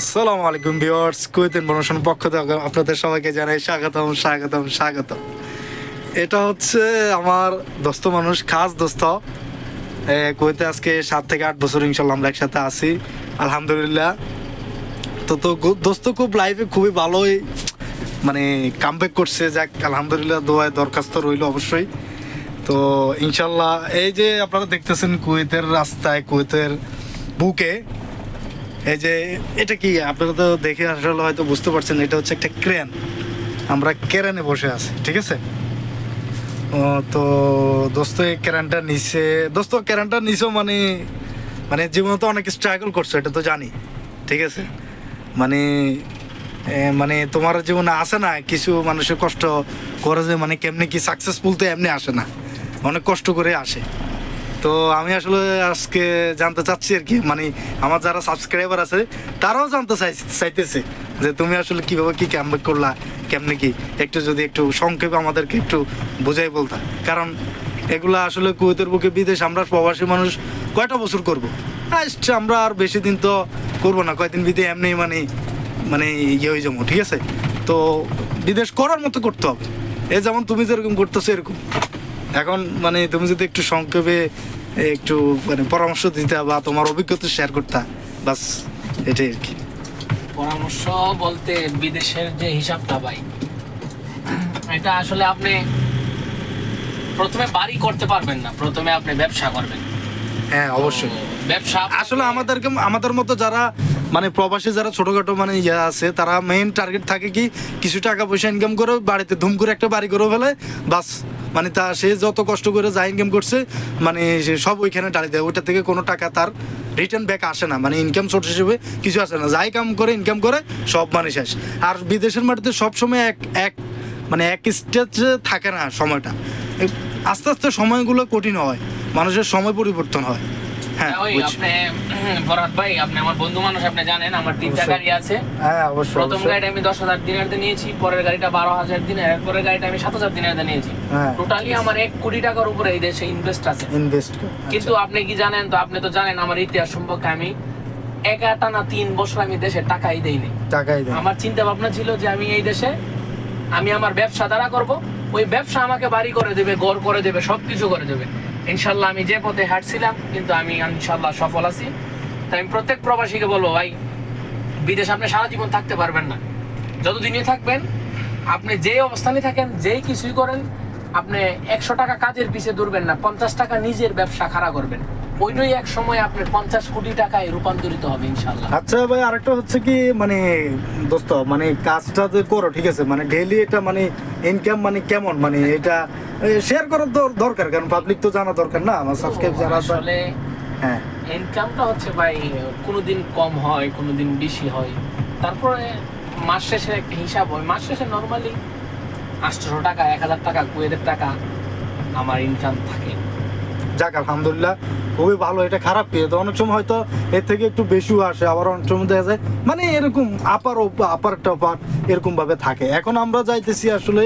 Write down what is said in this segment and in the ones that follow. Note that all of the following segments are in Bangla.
আসসালামু আলাইকুম ভিউয়ার্স, কুয়েতের প্রমোশন পক্ষ থেকে আপনাদের সবাইকে জানাই স্বাগতম স্বাগতম স্বাগতম। এটা হচ্ছে আমার দোস্ত মানুষ, খাস দোস্ত। কুয়েতে আজকে সাত থেকে আট বছর ইনশাল্লাহ আমরা একসাথে আছি, আলহামদুলিল্লাহ। তো তো দোস্ত খুব লাইফে খুবই ভালোই মানে কামব্যাক করছে, যাক, আলহামদুলিল্লাহ দোয়ায় দরখাস্ত রইল অবশ্যই। তো ইনশাল্লাহ, এই যে আপনারা দেখতেছেন কুয়েতের রাস্তায়, কুয়েতের বুকে এই যে এটা কি আপনারা তো দেখে আসলে হয়তো বুঝতে পারছেন এটা হচ্ছে একটা ক্রেন। আমরা ক্রেনে বসে আছি ঠিক আছে? ও, তো দোস্ত এই ক্রেনটা নিচে দোস্ত ক্রেনটা নিচেও মানে মানে জীবনে তো অনেক স্ট্রাগল করছ এটা তো জানি ঠিক আছে? মানে মানে তোমার জীবনে আসে না কিছু মানুষের কষ্ট করে যে মানে কেমনি কি সাকসেসফুল তো এমনি আসে না অনেক কষ্ট করে আসে। তো আমি আসলে আজকে জানতে চাচ্ছি আর কি মানে আমার যারা সাবস্ক্রাইবার আছে, তারাও জানতে চাই, চাইতেছে যে তুমি আসলে কীভাবে কি ক্যাম্পেক করলা, কেমনে কি? একটু যদি একটু সংক্ষেপে আমাদেরকে একটু বোঝাই বলতা। কারণ এগুলা আসলে কুয়েতের বুকে বিদেশ, আমরা প্রবাসী মানুষ কয়টা বছর করব? আমরা আর বেশি দিন তো করব না, কয়দিন বিদে এমনি মানে মানে ইয়ে হয়ে যাব, ঠিক আছে? তো বিদেশ করার মতো করতে হবে। এ যেমন তুমি যেরকম করতেছো এরকম। এখন মানে তুমি যদি একটু সংক্ষেপে একটু মানে পরামর্শ দিতে বা তোমার অভিজ্ঞতা শেয়ার করতা বাস এটাই আর কি। পরামর্শ বলতে বিদেশের যে হিসাবটা ভাই এটা আসলে আপনি প্রথমে বাড়ি করতে পারবেন না প্রথমে আপনি ব্যবসা করবেন। হ্যাঁ অবশ্যই। ব্যবসা আসলে আমাদেরকে আমাদের মতো যারা মানে প্রবাসী যারা ছোটখাটো মানে ইয়ে আছে তারা মেইন টার্গেট থাকে কি কিছু টাকা পয়সা ইনকাম করে বাড়িতে ধুম করে একটা বাড়ি করে ফেলে বাস। মানে তা সে যত কষ্ট করে যা ইনকাম করছে মানে সে সব ওইখানে ডালি দেয়। ওইটা থেকে কোনো টাকা তার রিটার্ন ব্যাক আসে না। মানে ইনকাম সোর্স হিসেবে কিছু আসে না। যাই কাম করে ইনকাম করে, সব মানে শেষ। আর বিদেশের মাটিতে সবসময় এক এক মানে এক স্টেজে থাকে না সময়টা। আস্তে আস্তে সময়গুলো কঠিন হয়। মানুষের সময় পরিবর্তন হয়। হ্যাঁ আপনি ফরহাদ ভাই আপনি আমার বন্ধু মানুষ আপনি জানেন আমার তিনটা গাড়ি আছে। হ্যাঁ অবশ্যই প্রথম গাড়িটা আমি দশ হাজার দিনের নিয়েছি পরের গাড়িটা বারো হাজার দিনের এরপরের গাড়িটা আমি সাত হাজার দিনের নিয়েছি। হ্যাঁ। টোটালি আমার এক কোটি টাকার উপরে এই দেশে ইনভেস্ট আছে। ইনভেস্ট কিন্তু আপনি কি জানেন তো আপনি তো জানেন আমার ইতিহাস সম্পর্কে আমি এক টানা তিন বছর আমি দেশে টাকাই দেইনি। টাকাই আমার চিন্তা ভাবনা ছিল যে আমি এই দেশে আমি আমার ব্যবসা দ্বারা করব ওই ব্যবসা আমাকে বাড়ি করে দেবে গড় করে দেবে সবকিছু করে দেবে। ইনশাল্লাহ আমি যে পথে হাঁটছিলাম, কিন্তু আমি ইনশাল্লাহ সফল আছি। তাই আমি প্রত্যেক প্রবাসীকে বলব, ভাই, বিদেশে আপনি সারা জীবন থাকতে পারবেন না। যতদিনই থাকবেন, আপনি যে অবস্থানে থাকেন যেই কিছুই করেন, আপনি একশো টাকা কাজের পিছিয়ে দৌড়বেন না, পঞ্চাশ টাকা নিজের ব্যবসা খাড়া করবেন। ওইটাই এক সময় আপনার পঞ্চাশ কোটি টাকায় রূপান্তরিত হবে ইনশাল্লাহ আচ্ছা ভাই আরেকটা হচ্ছে কি মানে দোস্ত মানে কাজটা যে করো ঠিক আছে মানে ডেইলি এটা মানে ইনকাম মানে কেমন? মানে এটা শেয়ার করার দর- দরকার কারণ পাবলিক তো জানা দরকার না আমার সাবস্ক্রাইব যারা আসলে হ্যাঁ। ইনকামটা হচ্ছে ভাই কোনোদিন কম হয় কোনোদিন বেশি হয়। তারপরে মাস শেষে একটা হিসাব হয়। মাস শেষে নর্মালি আটশোশো টাকা এক হাজার টাকা কুয়েতের টাকা আমার ইনকাম থাকে। যাক আলহামদুলিল্লাহ। খুবই ভালো এটা খারাপ কি? তো অনেক সময় হয়তো এর থেকে একটু বেশিও আসে আবার অনেক সময় দেখা যায় মানে এরকম আপার আপার টপার এরকম ভাবে থাকে। এখন আমরা যাইতেছি আসলে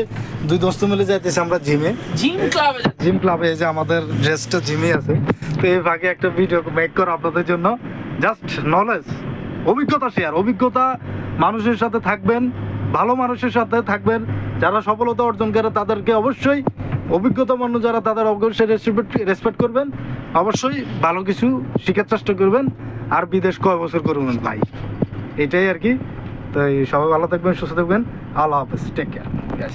দুই দোস্ত মিলে যাইতেছি আমরা জিমে জিম ক্লাবে জিম ক্লাবে যে আমাদের ড্রেসটা জিমে আছে। তো এই ভাগে একটা ভিডিও মেক করো আপনাদের জন্য। জাস্ট নলেজ অভিজ্ঞতা শেয়ার অভিজ্ঞতা মানুষের সাথে থাকবেন ভালো মানুষের সাথে থাকবেন। যারা সফলতা অর্জন করে তাদেরকে অবশ্যই অভিজ্ঞতা মানুষ যারা তাদের অবশ্যই রেসপেক্ট রেসপেক্ট করবেন। অবশ্যই ভালো কিছু শিখার চেষ্টা করবেন। আর বিদেশ কয় বছর করবেন ভাই? এটাই আর কি। তাই সবাই ভালো থাকবেন, সুস্থ থাকবেন। আল্লাহ হাফেজ। Take care